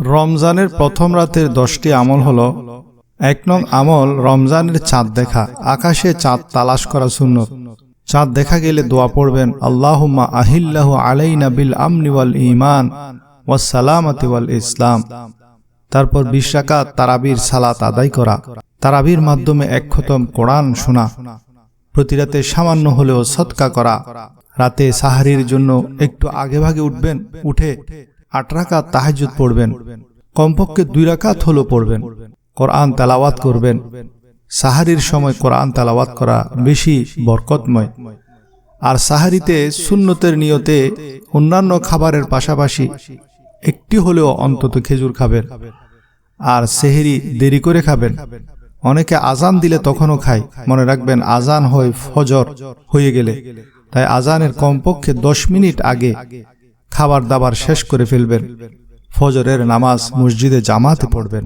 রমজানের প্রথম রাতের দশটি আমল হল, এক নং আমল রমজানের চাঁদ দেখা, আকাশে চাঁদ তালাশ করা সুন্নত। চাঁদ দেখা গেলে দোয়া পড়বেন, আল্লাহুম্মা আহিল্লাহু আলাইনা বিল আমনি ওয়াল ইমান ওয়াসালামাতি ওয়াল ইসলাম। তারপর বিশ তারাবির সালাত আদায় করা। তারাবির মাধ্যমে এক খতম কোরআন শোনা। প্রতি রাতে সামান্য হলেও সৎকা করা। রাতে সাহারির জন্য একটু আগে ভাগে উঠবেন, উঠে আট রাকাত তাহাজুদ পড়বেন। কমপক্ষে দুই রাকাত হলেও পড়বেন। কোরআন তালাওয়াত করবেন। সাহারির সময় কোরআন তালাওয়াত করা বেশি বরকতময়। আর সাহারিতে সুন্নতের নিয়তে অন্যান্য খাবারের পাশাপাশি একটি হলেও অন্তত খেজুর খাবেন। আর সেহেরি দেরি করে খাবেন। অনেকে আজান দিলে তখনও খায়। মনে রাখবেন আজান হয় ফজর হয়ে গেলে। তাই আজানের কমপক্ষে দশ মিনিট আগে খাবার দাবার শেষ করে ফেলবেন। ফজরের নামাজ মসজিদে জামাতে পড়বেন।